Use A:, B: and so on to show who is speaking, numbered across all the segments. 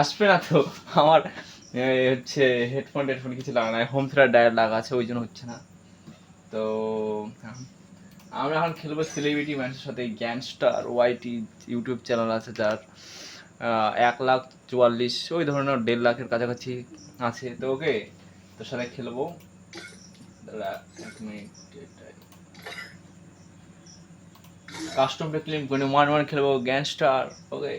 A: আসবে না তো। আমার হচ্ছে হেডফোন টেডফোন কিছু লাগা নাই। হোম থিয়েটার ডায়ার লাগা আছে, ওই জন্য হচ্ছে না। তো আমরা এখন খেলব সেলিব্রিটি ম্যাচের সাথে। গ্যাংস্টার ওয়াইটি ইউটিউব চ্যানেল আছে যার এক লাখ চুয়াল্লিশ, ওই ধরনের দেড় লাখের কাছাকাছি আছে। তো ওকে, তোর সাথে খেলব। এক মিনিট কাস্টমটা ক্লেম করে ওয়ান ওয়ান খেলব। গ্যাংস্টার ওকে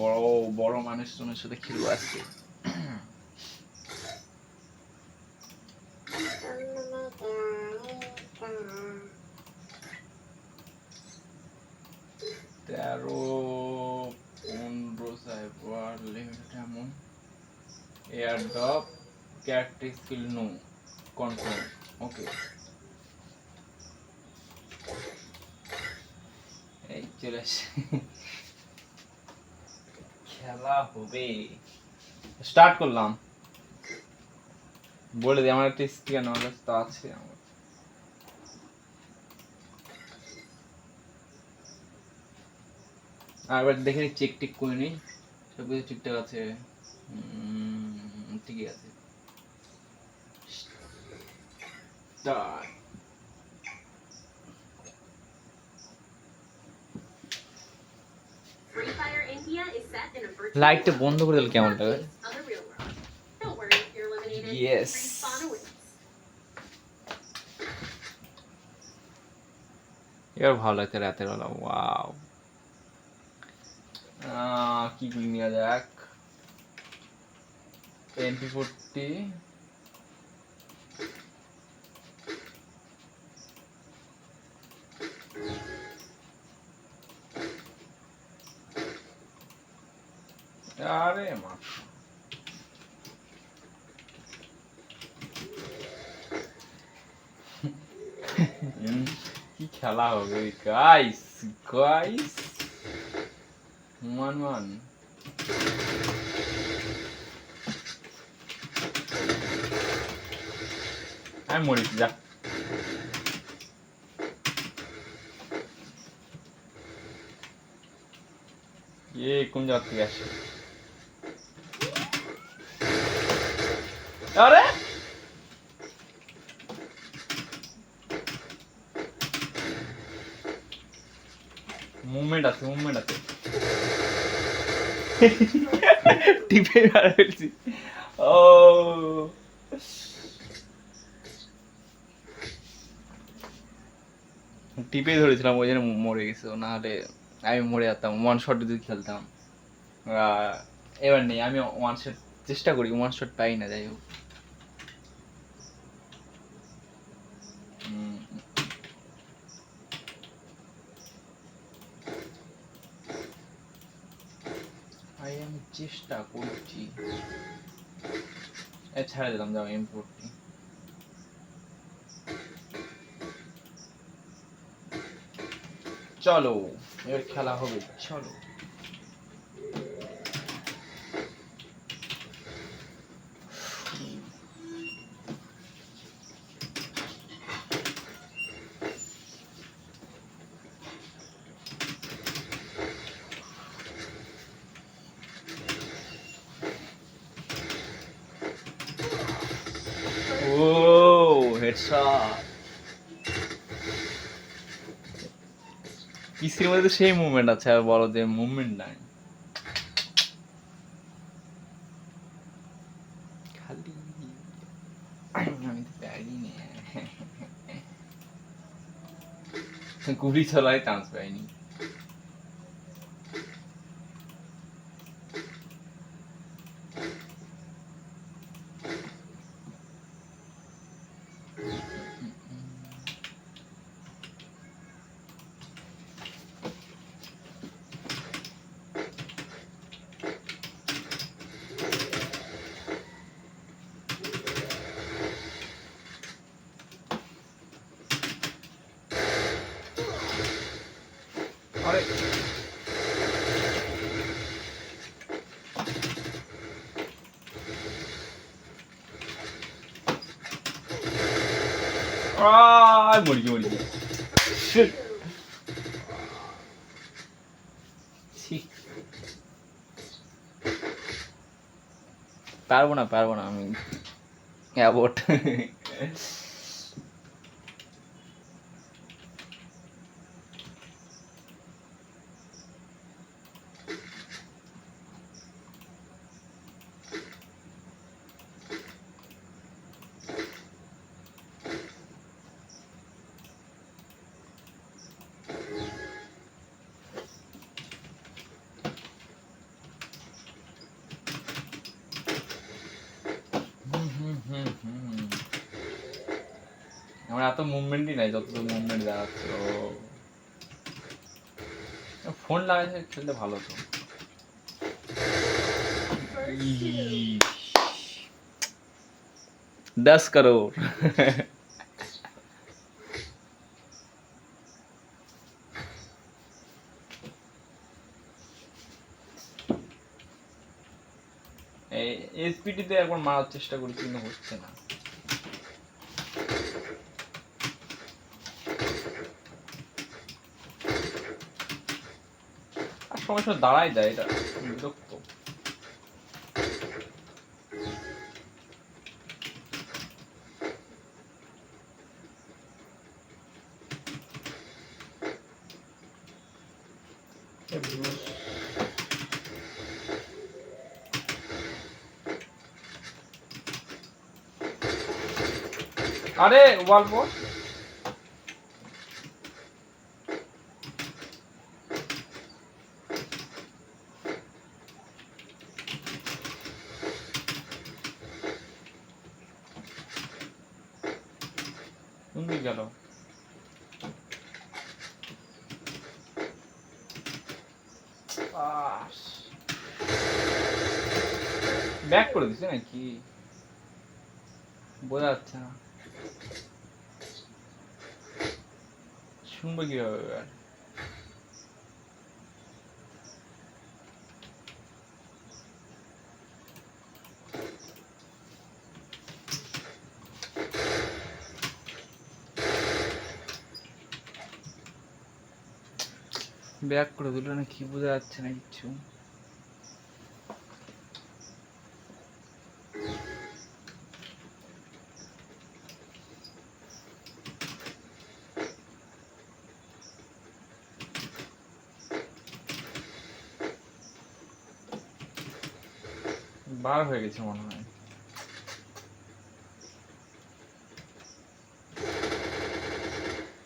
A: বড় বড় মানুষজনের সাথে খেলব আজকে তেরো, পনেরো সাইবার লিমিট এমন। Air drop, character skill no, confirm, okay. এই চলে আসে। খেলা হবে। স্টার্ট করলাম। বলে দিই আমার একটা স্টিকার তো আছে আমার। আর এবার দেখে চেক টেক করে নিই। সব কিছু ঠিকঠাক আছে? ঠিকই আছে। Start. লাইটটা. বন্ধ করে দিলে কেমন লাগে
B: Copies the real. Don't worry, you're eliminated.
A: Yes.
B: Respawn awaits.
A: এবার ভালো লাগছে রাতের বেলা ওয়াও কি গুলি নেওয়া যাক এমপি ফোরটি আরে মা। কি খেলা হবে? গাইস গাইস ওয়ান ওয়ান আমি মরিস যা। এ, কোন জায়গা থেকে আরে? মুভমেন্ট আছে মুভমেন্ট আছে। টিপে মারা ফেলছি ও। টিপে ধরেছিলাম ওই জন্য মরে গেছে ও, না হলে আমি মরে যেতাম ওয়ান শট যদি খেলতাম। আহ, এবার নেই আমি ওয়ান শট চেষ্টা করি ওয়ান শট পাই না যাই হোক হুম, ভাই আমি চেষ্টা করছি। এছাড়া দিলাম যাও এম ফোরটি চলো এবার খেলা হবে। চলো ও পিসির মধ্যে সেই মুভমেন্ট আছে? আর বলো যে মুভমেন্ট নাই। খালি আমি তো পারি না। চান্স পাইনি। মরি পারব না পারব না আমি। অ্যাবোট আমার এত মুভমেন্টই নাই যত মুভমেন্ট দেখাচ্ছে ও ফোন লাগাইছে খেলতে ভালো তো दस करोड़ এসপিটিতে একবার মারার চেষ্টা করি কিন্তু হচ্ছে না সময় সময় দাঁড়াই যায় এটা বিরক্ত। আরে ওয়াল দিকে গেল। ব্যাক করে দিছে নাকি? বোঝা যাচ্ছে না। শুনব কীভাবে এবার। ব্যাক করে দিল না কি বোঝা যাচ্ছে না কিচ্ছু। বার হয়ে গেছে মনে হয়।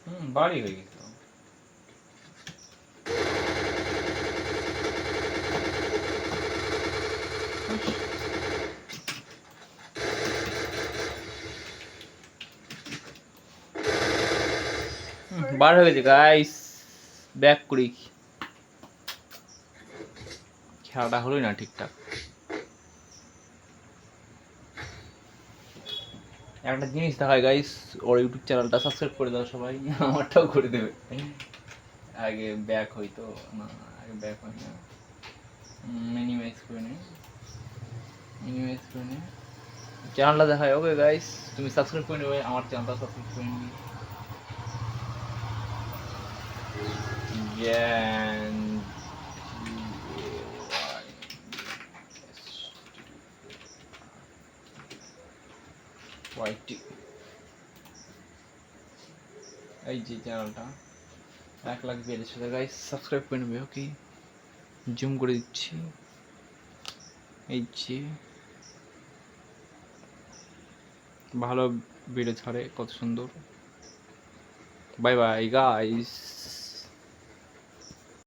A: হুম বাড়ি হয়ে গেছে তো। হুম, বার হয়ে গেছে গাইস ব্যাক করি। খেলাটা হলোই না ঠিকঠাক। একটা জিনিস দেখায় গাইস ওর ইউটিউব চ্যানেলটা সাবস্ক্রাইব করে দাও সবাই, আমারটাও করে দেবে। আগে ব্যাক হইতো না, আগে ব্যাক হয় না। মিনিমাইজ করে নে। মিনিমাইজ করে নে। চ্যানেলটা দেখায় ওকে গাইস তুমি সাবস্ক্রাইব করে নেবে, আমার চ্যানেলটা সাবস্ক্রাইব করে নিবি। জ্ঞান ওয়াইটি এই যে চ্যানেলটা এক লাখ বিয়াল্লিশ সাবস্ক্রাইব জুম করে দিচ্ছি। এই যে। ভালো ভিডিও ছাড়ে, কত সুন্দর। Bye bye guys